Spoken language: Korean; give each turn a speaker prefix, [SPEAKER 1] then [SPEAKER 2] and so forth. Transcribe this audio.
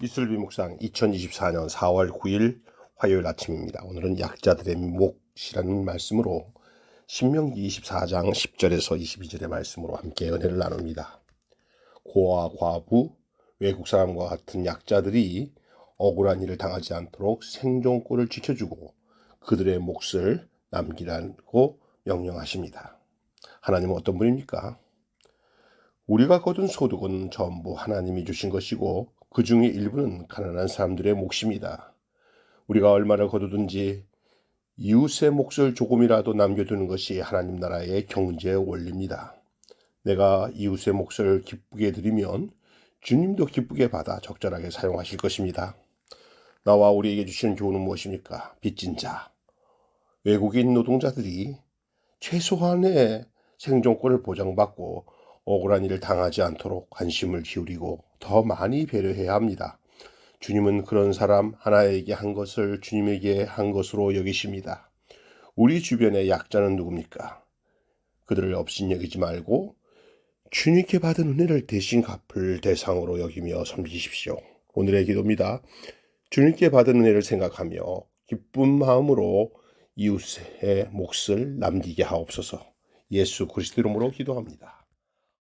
[SPEAKER 1] 이슬비 묵상 2024년 4월 9일 화요일 아침입니다. 오늘은 약자들의 몫이라는 말씀으로 신명기 24장 10절에서 22절의 말씀으로 함께 은혜를 나눕니다. 고아, 과부, 외국 사람과 같은 약자들이 억울한 일을 당하지 않도록 생존권을 지켜주고 그들의 몫을 남기라고 명령하십니다. 하나님은 어떤 분입니까? 우리가 거둔 소득은 전부 하나님이 주신 것이고 그 중에 일부는 가난한 사람들의 몫입니다. 우리가 얼마나 거두든지 이웃의 몫을 조금이라도 남겨두는 것이 하나님 나라의 경제 원리입니다. 내가 이웃의 몫을 기쁘게 드리면 주님도 기쁘게 받아 적절하게 사용하실 것입니다. 나와 우리에게 주시는 교훈은 무엇입니까? 빚진 자, 외국인 노동자들이 최소한의 생존권을 보장받고 억울한 일을 당하지 않도록 관심을 기울이고 더 많이 배려해야 합니다. 주님은 그런 사람 하나에게 한 것을 주님에게 한 것으로 여기십니다. 우리 주변의 약자는 누굽니까? 그들을 업신여기지 말고 주님께 받은 은혜를 대신 갚을 대상으로 여기며 섬기십시오. 오늘의 기도입니다. 주님께 받은 은혜를 생각하며 기쁜 마음으로 이웃의 몫을 남기게 하옵소서. 예수 그리스도 이름으로 기도합니다.